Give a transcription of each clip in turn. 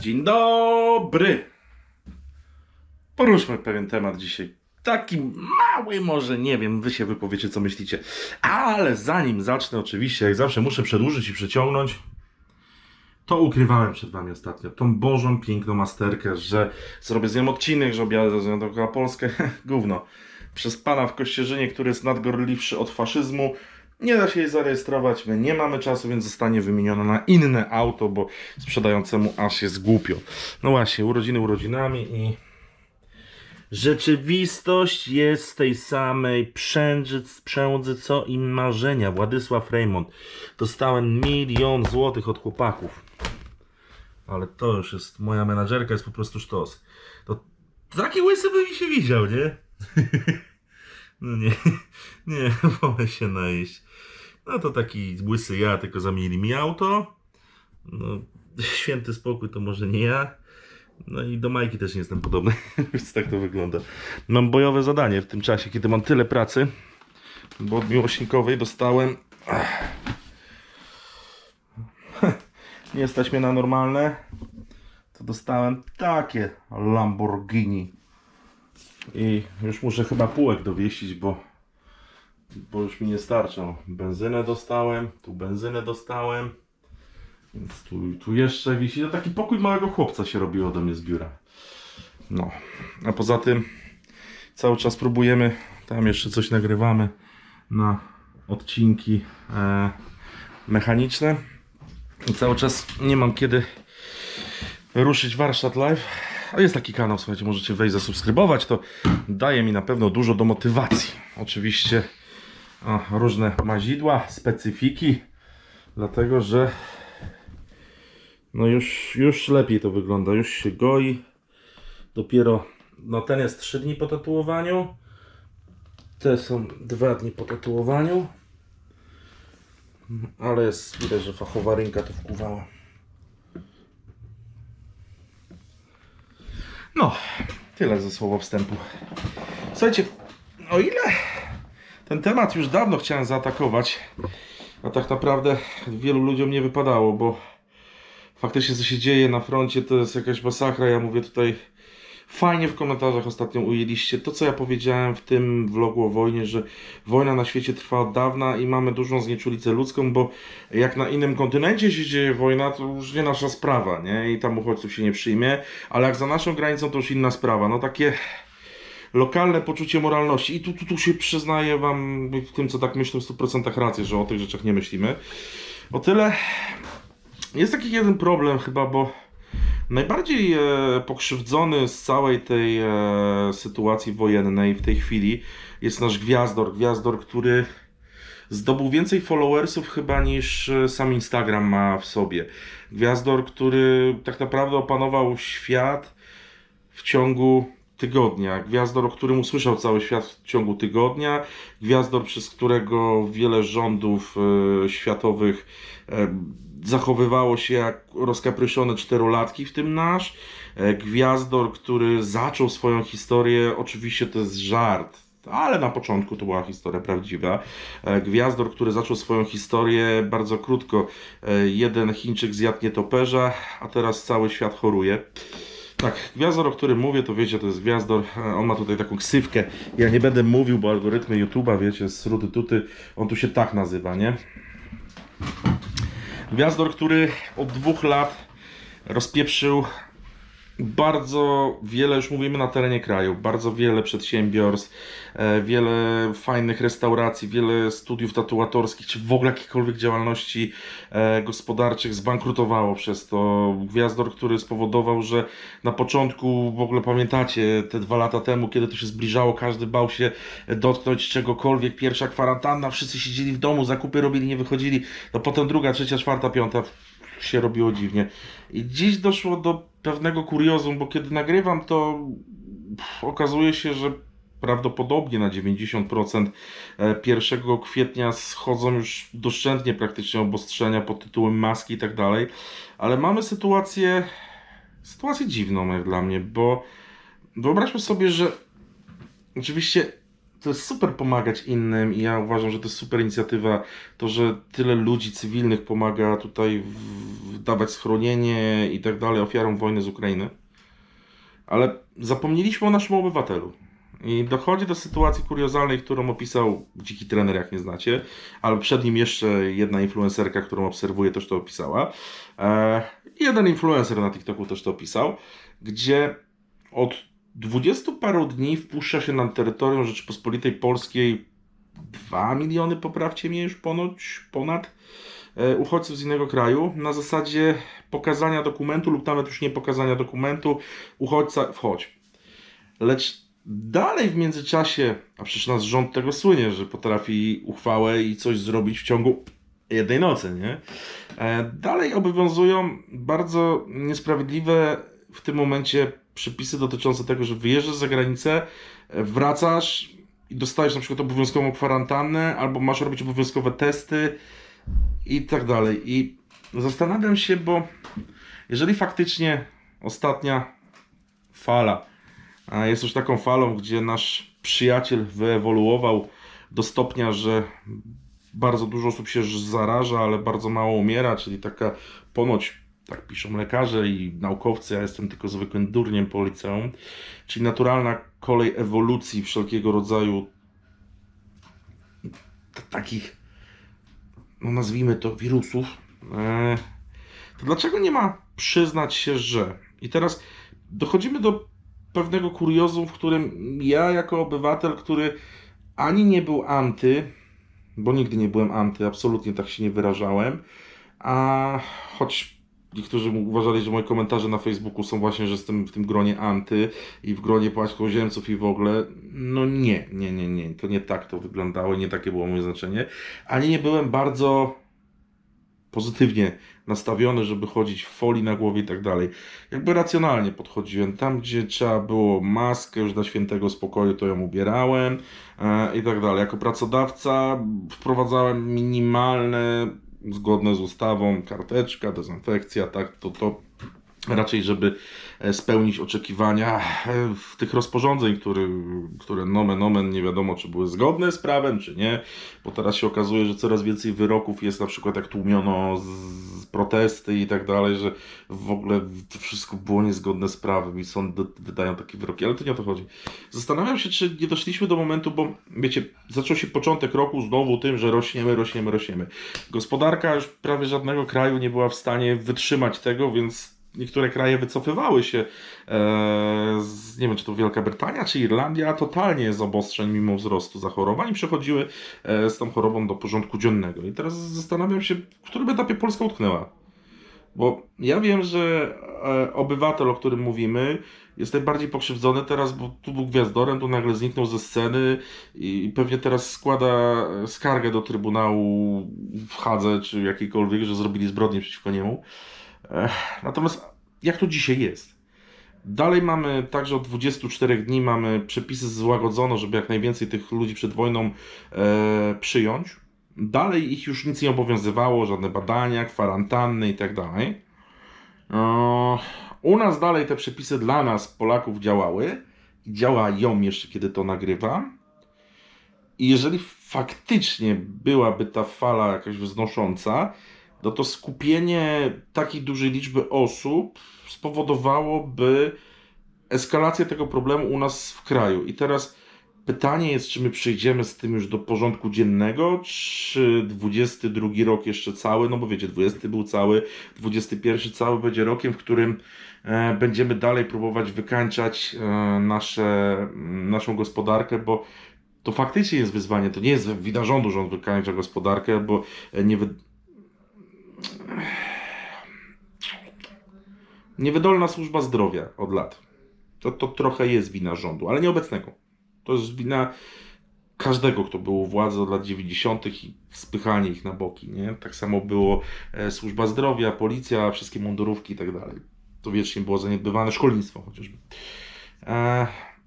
Dzień dobry. Poruszmy pewien temat dzisiaj. Taki mały może, nie wiem, wy się wypowiecie co myślicie. Ale zanim zacznę oczywiście, jak zawsze muszę przedłużyć i przeciągnąć, to ukrywałem przed wami ostatnio tą bożą, piękną masterkę, że zrobię z nią odcinek, że objadę z nią dookoła Polskę. Gówno. Przez pana w Kościerzynie, który jest nadgorliwszy od faszyzmu, nie da się jej zarejestrować, my nie mamy czasu, więc zostanie wymieniona na inne auto, bo sprzedającemu aż jest głupio. No właśnie, urodziny urodzinami i rzeczywistość jest tej samej przędzy, przędzy co i marzenia. Władysław Raymond. Dostałem milion złotych od chłopaków. Ale to już jest, moja menadżerka jest po prostu sztos. To taki łysy by mi się widział, nie? No nie, nie, wolę się najeść. No to taki łysy ja, tylko zamienili mi auto. No, święty spokój to może nie ja. No i do Majki też nie jestem podobny, więc tak to wygląda. Mam bojowe zadanie w tym czasie, kiedy mam tyle pracy, bo od miłośnikowej dostałem... Nie stać mnie na normalne, to dostałem takie Lamborghini. I już muszę chyba półek dowieścić, bo, bo już mi nie starczą. Benzynę dostałem, tu benzynę dostałem. Więc tu, tu jeszcze wisi. To taki pokój małego chłopca się robiło ode mnie z biura. No. A poza tym cały czas próbujemy, tam jeszcze coś nagrywamy na odcinki e, mechaniczne. I cały czas nie mam kiedy ruszyć warsztat live. A jest taki kanał, słuchajcie, możecie wejść, zasubskrybować, to daje mi na pewno dużo do motywacji. Oczywiście a, różne mazidła, specyfiki, dlatego że no już, już lepiej to wygląda, już się goi. Dopiero, no ten jest 3 dni po tatuowaniu, te są 2 dni po tatuowaniu, ale jest widać, że fachowa rynka to wkuwała. No, tyle ze słowa wstępu. Słuchajcie, o ile ten temat już dawno chciałem zaatakować, a tak naprawdę wielu ludziom nie wypadało, bo faktycznie co się dzieje na froncie to jest jakaś masakra. Ja mówię tutaj fajnie w komentarzach ostatnio ujęliście to, co ja powiedziałem w tym vlogu o wojnie, że wojna na świecie trwa od dawna i mamy dużą znieczulicę ludzką, bo jak na innym kontynencie się dzieje wojna, to już nie nasza sprawa, nie? I tam uchodźców się nie przyjmie, ale jak za naszą granicą, to już inna sprawa. No takie lokalne poczucie moralności. I tu, tu, tu się przyznaję Wam w tym, co tak myślę, w 100% rację, że o tych rzeczach nie myślimy. O tyle jest taki jeden problem chyba, bo najbardziej e, pokrzywdzony z całej tej e, sytuacji wojennej w tej chwili jest nasz Gwiazdor. Gwiazdor, który zdobył więcej followersów chyba niż e, sam Instagram ma w sobie. Gwiazdor, który tak naprawdę opanował świat w ciągu tygodnia. Gwiazdor, o którym usłyszał cały świat w ciągu tygodnia. Gwiazdor, przez którego wiele rządów światowych zachowywało się jak rozkapryszone czterolatki, w tym nasz. E, Gwiazdor, który zaczął swoją historię, oczywiście to jest żart, ale na początku to była historia prawdziwa. E, Gwiazdor, który zaczął swoją historię bardzo krótko. E, Jeden Chińczyk zjadł nietoperza, a teraz cały świat choruje. Tak, Gwiazdor, o którym mówię, to wiecie, to jest Gwiazdor. On ma tutaj taką ksywkę. Ja nie będę mówił, bo algorytmy YouTube'a, wiecie, z rudy tuty, on tu się tak nazywa, nie? Gwiazdor, który od dwóch lat rozpieprzył bardzo wiele, już mówimy na terenie kraju, bardzo wiele przedsiębiorstw, e, wiele fajnych restauracji, wiele studiów tatuatorskich, czy w ogóle jakichkolwiek działalności e, gospodarczych zbankrutowało przez to. Gwiazdor, który spowodował, że na początku, w ogóle pamiętacie, te dwa lata temu, kiedy to się zbliżało, każdy bał się dotknąć czegokolwiek, pierwsza kwarantanna, wszyscy siedzieli w domu, zakupy robili, nie wychodzili, no potem druga, trzecia, czwarta, piąta, się robiło dziwnie. I dziś doszło do pewnego kuriozum, bo kiedy nagrywam, to okazuje się, że prawdopodobnie na 90% e, 1 kwietnia schodzą już doszczętnie praktycznie obostrzenia pod tytułem maski i tak dalej, ale mamy sytuację, sytuację dziwną jak dla mnie, bo wyobraźmy sobie, że oczywiście to jest super pomagać innym i ja uważam, że to jest super inicjatywa. To, że tyle ludzi cywilnych pomaga tutaj w, dawać schronienie i tak dalej ofiarom wojny z Ukrainy. Ale zapomnieliśmy o naszym obywatelu. I dochodzi do sytuacji kuriozalnej, którą opisał dziki trener, jak nie znacie, ale przed nim jeszcze jedna influencerka, którą obserwuję, też to opisała. E, jeden influencer na TikToku też to opisał, gdzie od 20 paru dni wpuszcza się na terytorium Rzeczypospolitej Polskiej 2 miliony, poprawcie mnie już ponoć, ponad e, uchodźców z innego kraju na zasadzie pokazania dokumentu lub nawet już nie pokazania dokumentu, uchodźca wchodź. Lecz dalej w międzyczasie, a przecież nasz rząd tego słynie, że potrafi uchwałę i coś zrobić w ciągu jednej nocy, nie? E, Dalej obowiązują bardzo niesprawiedliwe w tym momencie przepisy dotyczące tego, że wyjeżdżasz za granicę, e, wracasz i dostajesz na przykład obowiązkową kwarantannę, albo masz robić obowiązkowe testy i tak dalej. I zastanawiam się, bo jeżeli faktycznie ostatnia fala jest już taką falą, gdzie nasz przyjaciel wyewoluował do stopnia, że bardzo dużo osób się zaraża, ale bardzo mało umiera, czyli taka ponoć, tak piszą lekarze i naukowcy, ja jestem tylko zwykłym durniem po liceum, czyli naturalna kolej ewolucji wszelkiego rodzaju takich, no nazwijmy to wirusów, e, to dlaczego nie ma przyznać się, że... I teraz dochodzimy do pewnego kuriozu, w którym ja jako obywatel, który ani nie był anty, bo nigdy nie byłem anty, absolutnie tak się nie wyrażałem, a choć niektórzy uważali, że moje komentarze na Facebooku są właśnie, że jestem w tym gronie anty i w gronie płaskoziemców i w ogóle, no nie, nie, nie, nie, to nie tak to wyglądało, nie takie było moje znaczenie, ani nie byłem bardzo pozytywnie nastawiony, żeby chodzić w folii na głowie i tak dalej. Jakby racjonalnie podchodziłem. Tam, gdzie trzeba było maskę już dla świętego spokoju, to ją ubierałem e, i tak dalej. Jako pracodawca wprowadzałem minimalne, zgodne z ustawą, karteczka, dezynfekcja, tak, to, to raczej, żeby e, spełnić oczekiwania e, tych rozporządzeń, które, nomen omen nie wiadomo, czy były zgodne z prawem, czy nie, bo teraz się okazuje, że coraz więcej wyroków jest na przykład jak tłumiono z protesty i tak dalej, że w ogóle to wszystko było niezgodne z prawem i sądy wydają takie wyroki, ale to nie o to chodzi. Zastanawiam się, czy nie doszliśmy do momentu, bo wiecie, zaczął się początek roku znowu tym, że rośniemy, rośniemy, rośniemy. Gospodarka już prawie żadnego kraju nie była w stanie wytrzymać tego, więc niektóre kraje wycofywały się, e, z, nie wiem czy to Wielka Brytania czy Irlandia, totalnie z obostrzeń mimo wzrostu zachorowań i przechodziły e, z tą chorobą do porządku dziennego. I teraz zastanawiam się, w którym etapie Polska utknęła. Bo ja wiem, że e, obywatel, o którym mówimy, jest najbardziej pokrzywdzony teraz, bo tu był gwiazdorem, tu nagle zniknął ze sceny i pewnie teraz składa skargę do Trybunału w Hadze czy jakiejkolwiek, że zrobili zbrodnię przeciwko niemu. Natomiast jak to dzisiaj jest? Dalej mamy, także od 24 dni mamy przepisy złagodzono, żeby jak najwięcej tych ludzi przed wojną e, przyjąć. Dalej ich już nic nie obowiązywało, żadne badania, kwarantanny i tak dalej. E, u nas dalej te przepisy dla nas, Polaków, działały i działają jeszcze, kiedy to nagrywam. I jeżeli faktycznie byłaby ta fala jakaś wznosząca, no to skupienie takiej dużej liczby osób spowodowałoby eskalację tego problemu u nas w kraju. I teraz pytanie jest, czy my przejdziemy z tym już do porządku dziennego, czy 22 rok jeszcze cały, no bo wiecie, 20 był cały, 21 cały będzie rokiem, w którym e, będziemy dalej próbować wykańczać e, nasze, naszą gospodarkę, bo to faktycznie jest wyzwanie. To nie jest wina rządu, że on wykańcza gospodarkę, bo e, nie wy... Niewydolna służba zdrowia od lat. To, to trochę jest wina rządu, ale nie obecnego. To jest wina każdego, kto był u władzy od lat 90. i spychanie ich na boki. Nie? Tak samo było e, służba zdrowia, policja, wszystkie mundurówki i tak dalej. To wiecznie było zaniedbywane, szkolnictwo chociażby. E,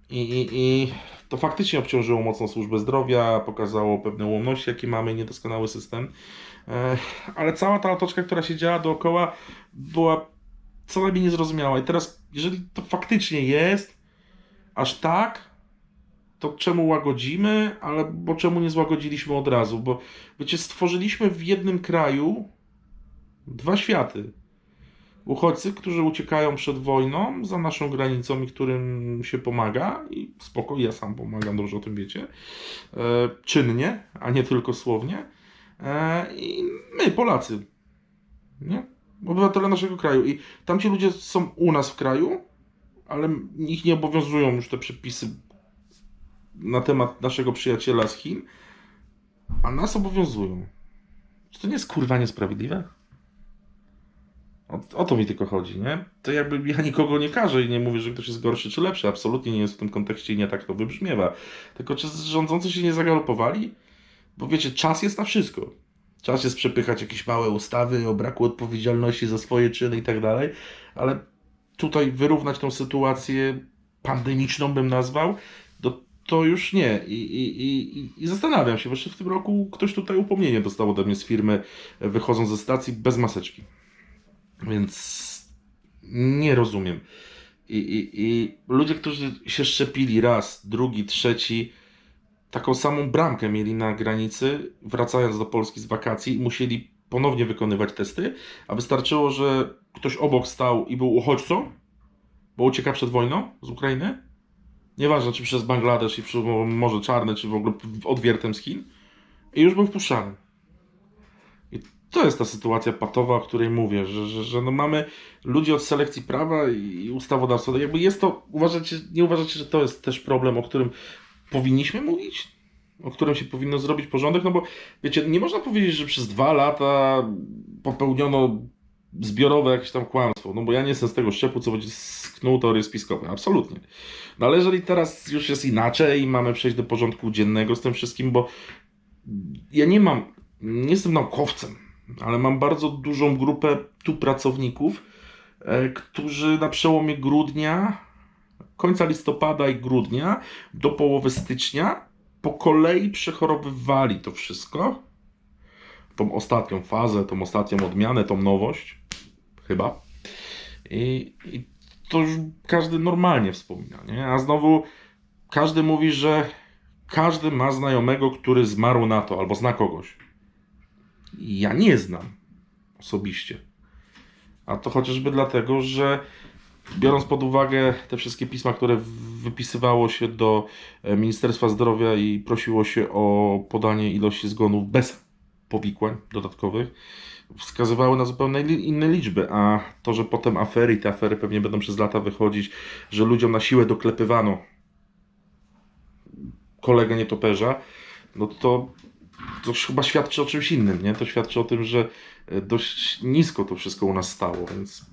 i, i, I to faktycznie obciążyło mocno służbę zdrowia, pokazało pewne ułomności, jakie mamy, niedoskonały system. Ale cała ta otoczka, która się działa dookoła, była co najmniej niezrozumiała. I teraz, jeżeli to faktycznie jest aż tak, to czemu łagodzimy, ale bo czemu nie złagodziliśmy od razu? Bo wiecie, stworzyliśmy w jednym kraju dwa światy. Uchodźcy, którzy uciekają przed wojną za naszą granicą i którym się pomaga, i spoko, ja sam pomagam, dobrze o tym wiecie, e, czynnie, a nie tylko słownie. E, I my, Polacy, nie? obywatele naszego kraju. I tamci ludzie są u nas w kraju, ale ich nie obowiązują już te przepisy na temat naszego przyjaciela z Chin, a nas obowiązują. Czy to nie jest kurwa niesprawiedliwe? O, o to mi tylko chodzi, nie? To jakby ja nikogo nie każę i nie mówię, że ktoś jest gorszy czy lepszy. Absolutnie nie jest w tym kontekście i nie tak to wybrzmiewa. Tylko czy rządzący się nie zagalopowali? Bo wiecie, czas jest na wszystko. Czas jest przepychać jakieś małe ustawy o braku odpowiedzialności za swoje czyny i tak dalej, ale tutaj wyrównać tą sytuację pandemiczną bym nazwał, to, już nie. I, i, i, I zastanawiam się, właśnie w tym roku ktoś tutaj upomnienie dostał ode mnie z firmy, wychodząc ze stacji bez maseczki. Więc nie rozumiem. I, i, I ludzie, którzy się szczepili raz, drugi, trzeci, taką samą bramkę mieli na granicy, wracając do Polski z wakacji, musieli ponownie wykonywać testy, a wystarczyło, że ktoś obok stał i był uchodźcą, bo ucieka przed wojną z Ukrainy. Nieważne, czy przez Bangladesz i przez Morze Czarne, czy w ogóle odwiertem z Chin. I już był wpuszczany. To jest ta sytuacja patowa, o której mówię, że, że, że no mamy ludzi od selekcji prawa i ustawodawstwa. Jakby jest to, uważacie, nie uważacie, że to jest też problem, o którym powinniśmy mówić? O którym się powinno zrobić porządek? No bo wiecie, nie można powiedzieć, że przez dwa lata popełniono zbiorowe jakieś tam kłamstwo, no bo ja nie jestem z tego szczepu, co będzie sknął teorie spiskowe, absolutnie. No ale jeżeli teraz już jest inaczej i mamy przejść do porządku dziennego z tym wszystkim, bo ja nie mam, nie jestem naukowcem, ale mam bardzo dużą grupę tu pracowników, e, którzy na przełomie grudnia, końca listopada i grudnia do połowy stycznia po kolei przechorowywali to wszystko, tą ostatnią fazę, tą ostatnią odmianę, tą nowość, chyba. I, i to już każdy normalnie wspomina, nie? A znowu każdy mówi, że każdy ma znajomego, który zmarł na to, albo zna kogoś. Ja nie znam osobiście. A to chociażby dlatego, że biorąc pod uwagę te wszystkie pisma, które wypisywało się do e, Ministerstwa Zdrowia i prosiło się o podanie ilości zgonów bez powikłań dodatkowych, wskazywały na zupełnie inne liczby, a to, że potem afery te afery pewnie będą przez lata wychodzić, że ludziom na siłę doklepywano kolegę nietoperza, no to to chyba świadczy o czymś innym, nie? To świadczy o tym, że e, dość nisko to wszystko u nas stało, więc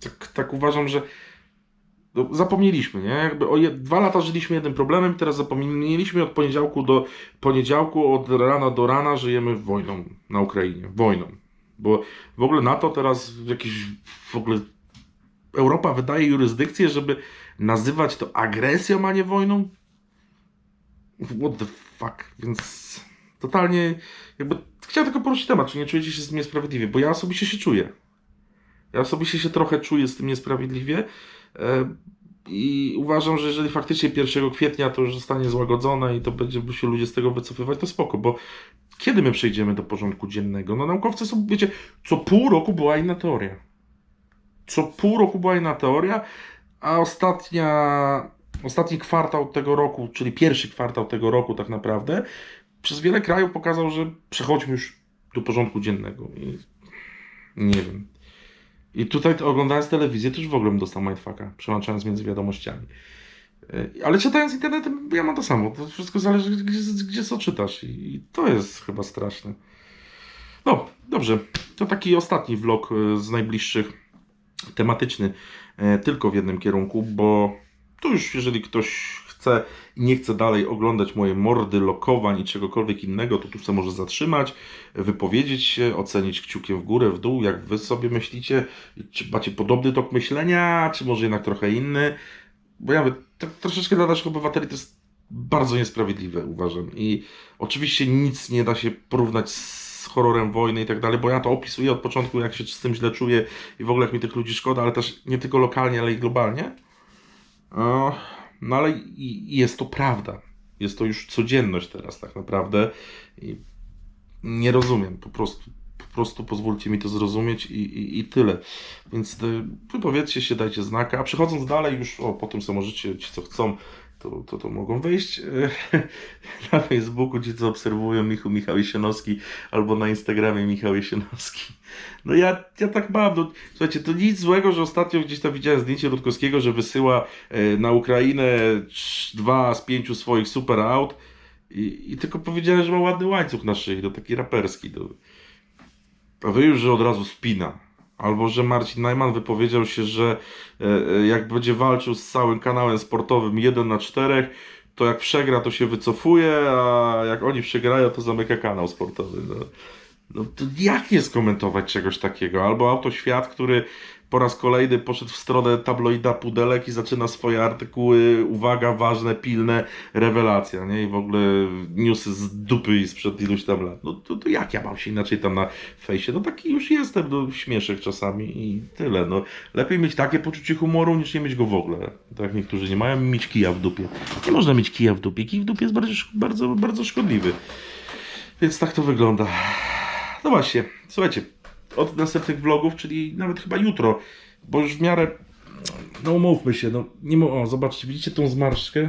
tak, tak uważam, że no, zapomnieliśmy, nie? Jakby o dwa lata żyliśmy jednym problemem, teraz zapomnieliśmy od poniedziałku do poniedziałku, od rana do rana żyjemy wojną na Ukrainie, wojną. Bo w ogóle NATO teraz jakiś w ogóle Europa wydaje jurysdykcję, żeby nazywać to agresją, a nie wojną. What the fuck, więc totalnie jakby chciałem tylko poruszyć temat, czy nie czujecie się z tym niesprawiedliwie, bo ja osobiście się czuję. Ja osobiście się trochę czuję z tym niesprawiedliwie e, i uważam, że jeżeli faktycznie 1 kwietnia to już zostanie złagodzone i to będzie się ludzie z tego wycofywać, to spoko, bo kiedy my przejdziemy do porządku dziennego? No naukowcy są, wiecie, co pół roku była inna teoria. Co pół roku była inna teoria, a ostatnia, ostatni kwartał tego roku, czyli pierwszy kwartał tego roku tak naprawdę, przez wiele krajów pokazał, że przechodźmy już do porządku dziennego. I nie wiem. I tutaj oglądając telewizję też w ogóle bym dostał mindfucka, przełączając między wiadomościami. E, ale czytając internetem ja mam to samo. To wszystko zależy, gdzie, gdzie co czytasz. I, I to jest chyba straszne. No, dobrze. To taki ostatni vlog e, z najbliższych, tematyczny, e, tylko w jednym kierunku, bo tu już jeżeli ktoś i nie chce dalej oglądać moje mordy, lokowań i czegokolwiek innego, to tu sobie może zatrzymać, wypowiedzieć się, ocenić kciukiem w górę, w dół, jak wy sobie myślicie, czy macie podobny tok myślenia, czy może jednak trochę inny. Bo ja mówię, tak troszeczkę dla naszych obywateli to jest bardzo niesprawiedliwe, uważam. I oczywiście nic nie da się porównać z horrorem wojny i tak dalej, bo ja to opisuję od początku, jak się z tym źle czuję i w ogóle jak mi tych ludzi szkoda, ale też nie tylko lokalnie, ale i globalnie. No ale jest to prawda. Jest to już codzienność teraz tak naprawdę i nie rozumiem po prostu. Po prostu pozwólcie mi to zrozumieć i, i, i tyle. Więc y, wypowiedzcie się, dajcie znaka. A przechodząc dalej, już o, po tym co możecie, ci co chcą, to, to, to mogą wyjść y, na Facebooku, ci co obserwują Michu Michał Jesienowski albo na Instagramie Michał Jesienowski. No ja, ja tak mam, no, słuchajcie, to nic złego, że ostatnio gdzieś tam widziałem zdjęcie Rutkowskiego, że wysyła e, na Ukrainę dwa z pięciu swoich super aut i, i tylko powiedziałem, że ma ładny łańcuch na szyi, to taki raperski. To... A wy już, że od razu spina. Albo, że Marcin Najman wypowiedział się, że e, e, jak będzie walczył z całym kanałem sportowym 1 na 4, to jak przegra, to się wycofuje, a jak oni przegrają, to zamyka kanał sportowy. No. No to jak nie skomentować czegoś takiego? Albo Autoświat, który po raz kolejny poszedł w stronę tabloida pudelek i zaczyna swoje artykuły, uwaga, ważne, pilne, rewelacja, nie? I w ogóle newsy z dupy i sprzed iluś tam lat. No to, to jak ja mam się inaczej tam na fejsie? No taki już jestem, no śmieszek czasami i tyle, no. Lepiej mieć takie poczucie humoru, niż nie mieć go w ogóle. Tak niektórzy nie mają, mieć kija w dupie. Nie można mieć kija w dupie. Kij w dupie jest bardzo, bardzo, bardzo szkodliwy. Więc tak to wygląda. No właśnie, słuchajcie, od następnych vlogów, czyli nawet chyba jutro, bo już w miarę, no umówmy się, no nie mo- o, zobaczcie, widzicie tą zmarszczkę?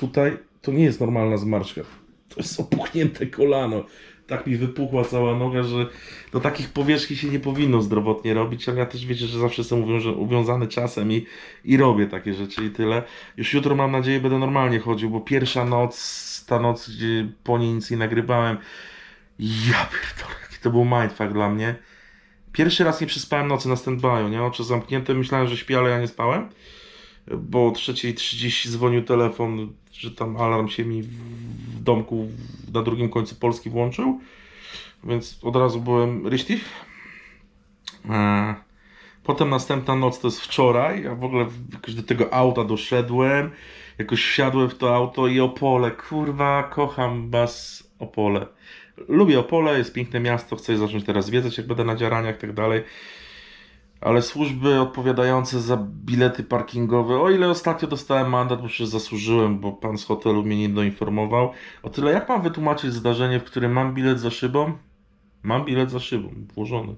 Tutaj, to nie jest normalna zmarszczka, to jest opuchnięte kolano. Tak mi wypuchła cała noga, że do takich powierzchni się nie powinno zdrowotnie robić, ale ja też wiecie, że zawsze jestem uwiąże- uwiązany czasem i, i robię takie rzeczy i tyle. Już jutro mam nadzieję będę normalnie chodził, bo pierwsza noc, ta noc, gdzie po niej nic nie nagrywałem, ja pierdolę, to był mindfuck dla mnie. Pierwszy raz nie przespałem nocy na standby'u, nie? Oczy zamknięte, myślałem, że śpię, ale ja nie spałem. Bo o 3.30 dzwonił telefon, że tam alarm się mi w domku na drugim końcu Polski włączył. Więc od razu byłem richtig. Eee, Potem następna noc to jest wczoraj. Ja w ogóle jakoś do tego auta doszedłem. Jakoś wsiadłem w to auto i Opole. Kurwa, kocham was Opole. Lubię Opole, jest piękne miasto, chcę zacząć teraz zwiedzać, jak będę na dziaraniach i tak dalej. Ale służby odpowiadające za bilety parkingowe, o ile ostatnio dostałem mandat, bo przecież zasłużyłem, bo pan z hotelu mnie nie doinformował. O tyle, jak mam wytłumaczyć zdarzenie, w którym mam bilet za szybą? Mam bilet za szybą, włożony.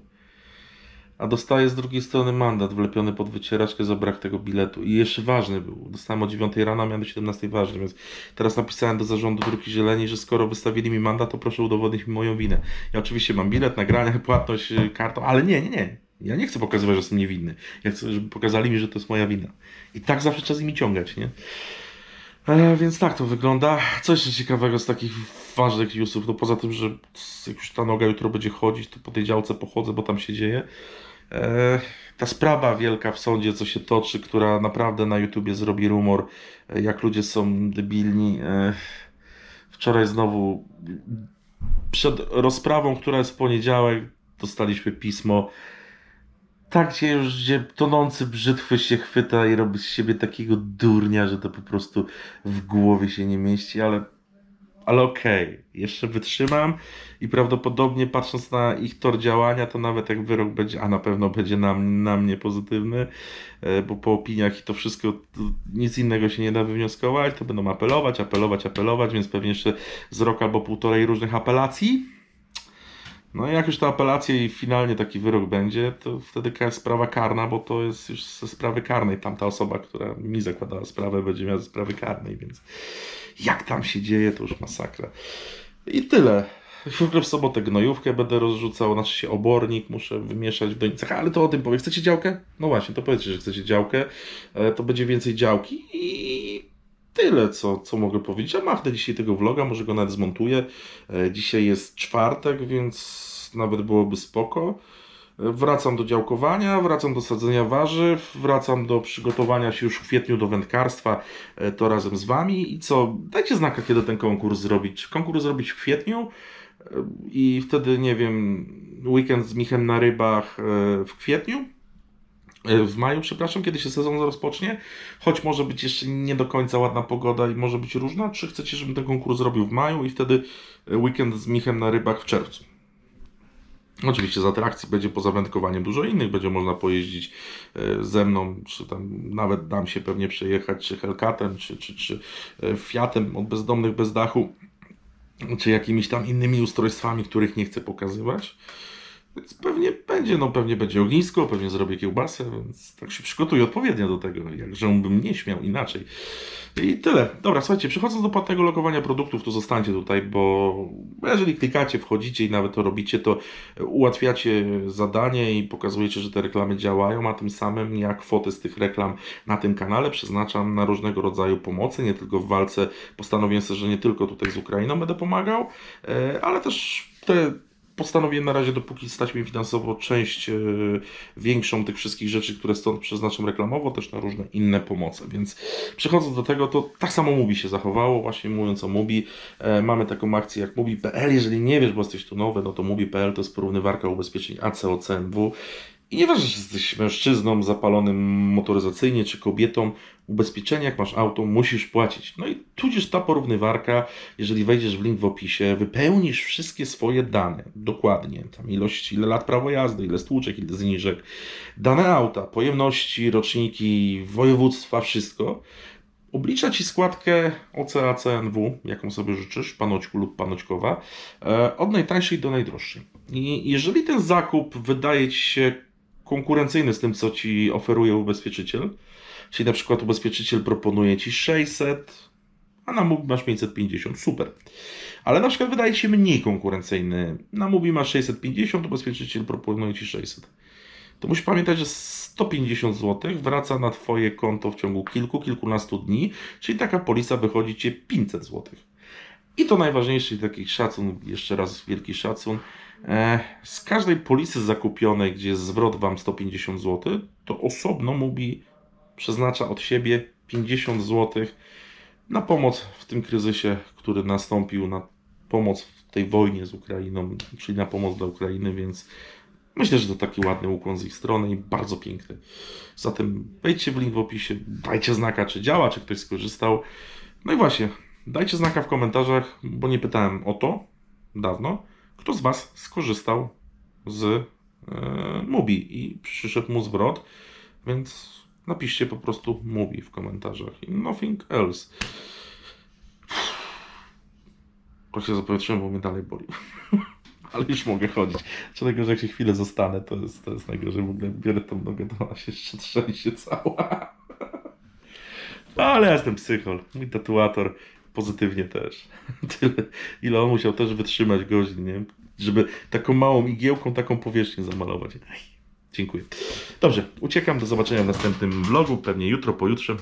A dostaję z drugiej strony mandat wlepiony pod wycieraczkę za brak tego biletu. I jeszcze ważny był. Dostałem o 9 rano, miałem do 17 ważny, więc teraz napisałem do zarządu Druki Zieleni, że skoro wystawili mi mandat, to proszę udowodnić mi moją winę. Ja oczywiście mam bilet, nagrania, płatność y, kartą, ale nie, nie, nie. Ja nie chcę pokazywać, że jestem niewinny. Ja chcę, żeby pokazali mi, że to jest moja wina. I tak zawsze trzeba z nimi ciągać, nie? E, więc tak to wygląda. Co jeszcze ciekawego z takich ważnych newsów? No poza tym, że jak już ta noga jutro będzie chodzić, to po tej działce pochodzę, bo tam się dzieje. E, ta sprawa wielka w sądzie, co się toczy, która naprawdę na YouTubie zrobi rumor, e, jak ludzie są debilni. E, wczoraj znowu przed rozprawą, która jest w poniedziałek, dostaliśmy pismo. Tak, gdzie już gdzie tonący brzytwy się chwyta i robi z siebie takiego durnia, że to po prostu w głowie się nie mieści, ale ale okej, jeszcze wytrzymam i prawdopodobnie patrząc na ich tor działania, to nawet jak wyrok będzie, a na pewno będzie na, na mnie pozytywny, e, bo po opiniach i to wszystko, to nic innego się nie da wywnioskować, to będą apelować, apelować, apelować, więc pewnie jeszcze z rok albo półtorej różnych apelacji. No i jak już ta apelacja i finalnie taki wyrok będzie, to wtedy sprawa karna, bo to jest już ze sprawy karnej. Tamta osoba, która mi zakładała sprawę, będzie miała ze sprawy karnej, więc jak tam się dzieje, to już masakra. I tyle. Ogóle w sobotę gnojówkę będę rozrzucał, znaczy się obornik muszę wymieszać w donicach, ale to o tym powiem. Chcecie działkę? No właśnie, to powiedzcie, że chcecie działkę. E, To będzie więcej działki i tyle, co, co mogę powiedzieć. Ja machnę dzisiaj tego vloga, może go nawet zmontuję. E, Dzisiaj jest czwartek, więc nawet byłoby spoko. E, Wracam do działkowania, wracam do sadzenia warzyw, wracam do przygotowania się już w kwietniu do wędkarstwa, e, to razem z Wami. I co, dajcie znaka, kiedy ten konkurs zrobić. Czy konkurs zrobić w kwietniu i wtedy, nie wiem, weekend z Michem na rybach w kwietniu? W maju, przepraszam, kiedy się sezon rozpocznie, choć może być jeszcze nie do końca ładna pogoda i może być różna, czy chcecie, żebym ten konkurs zrobił w maju i wtedy e, weekend z Michem na rybach w czerwcu? Oczywiście z atrakcji będzie poza wędkowaniem dużo innych, będzie można pojeździć e, ze mną, czy tam nawet dam się pewnie przejechać, czy Hellcatem, czy, czy, czy e, Fiatem od bezdomnych bez dachu, czy jakimiś tam innymi ustrojstwami, których nie chcę pokazywać. Więc pewnie będzie, no pewnie będzie ognisko, pewnie zrobię kiełbasę, więc tak się przygotuję odpowiednio do tego, jakże bym nie śmiał inaczej. I tyle. Dobra, słuchajcie, przechodząc do płatnego logowania produktów, to zostańcie tutaj, bo jeżeli klikacie, wchodzicie i nawet to robicie, to ułatwiacie zadanie i pokazujecie, że te reklamy działają, a tym samym ja kwotę z tych reklam na tym kanale przeznaczam na różnego rodzaju pomocy, nie tylko w walce. Postanowiłem sobie, że nie tylko tutaj z Ukrainą będę pomagał, e, ale też te postanowiłem na razie, dopóki stać mi finansowo, część e, większą tych wszystkich rzeczy, które stąd przeznaczam reklamowo, też na różne inne pomoce. Więc przechodząc do tego, to tak samo Mubi się zachowało, właśnie mówiąc o Mubi. E, mamy taką akcję jak Mubi.pl. Jeżeli nie wiesz, bo jesteś tu nowy, no to Mubi.pl to jest porównywarka ubezpieczeń ACOCNW. I nieważne, czy jesteś mężczyzną zapalonym motoryzacyjnie, czy kobietą, ubezpieczenie jak masz auto, musisz płacić. No i tudzież ta porównywarka, jeżeli wejdziesz w link w opisie, wypełnisz wszystkie swoje dane, dokładnie, tam ilość, ile lat prawo jazdy, ile stłuczek, ile zniżek, dane auta, pojemności, roczniki, województwa, wszystko, oblicza Ci składkę OCACNW, jaką sobie życzysz, panoćku lub panoćkowa, e, od najtańszej do najdroższej. I jeżeli ten zakup wydaje Ci się konkurencyjny z tym, co Ci oferuje ubezpieczyciel, czyli na przykład ubezpieczyciel proponuje Ci 600, a na MUBI masz 550, super. Ale na przykład wydaje się mniej konkurencyjny, na MUBI masz 650, ubezpieczyciel proponuje Ci 600 to musisz pamiętać, że 150 zł wraca na Twoje konto w ciągu kilku, kilkunastu dni, czyli taka polisa wychodzi Cię 500 zł. I to najważniejszy taki szacun, jeszcze raz wielki szacun. E, z każdej polisy zakupionej, gdzie jest zwrot Wam 150 zł, to osobno MUBI przeznacza od siebie 50 zł na pomoc w tym kryzysie, który nastąpił, na pomoc w tej wojnie z Ukrainą, czyli na pomoc dla Ukrainy, więc Myślę, że to taki ładny ukłon z ich strony i bardzo piękny. Zatem wejdźcie w link w opisie, dajcie znaka, czy działa, czy ktoś skorzystał. No i właśnie, dajcie znaka w komentarzach, bo nie pytałem o to dawno, kto z Was skorzystał z e, Mubi i przyszedł mu zwrot, więc napiszcie po prostu Mubi w komentarzach i nothing else. Trochę się zapowietrzyłem, bo mnie dalej boli. Ale już mogę chodzić. Dlatego, że jak się chwilę zostanę, to jest, to jest najgorzej. W ogóle biorę tą nogę, to ona się jeszcze trzęsie cała. Ale ja jestem psychol. Mój tatuator pozytywnie też. Tyle, ile on musiał też wytrzymać godzin, nie? Żeby taką małą igiełką taką powierzchnię zamalować. Ej, dziękuję. Dobrze, uciekam. Do zobaczenia w następnym vlogu. Pewnie jutro, pojutrze.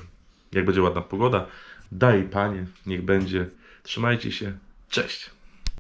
Jak będzie ładna pogoda. Daj Panie, niech będzie. Trzymajcie się. Cześć.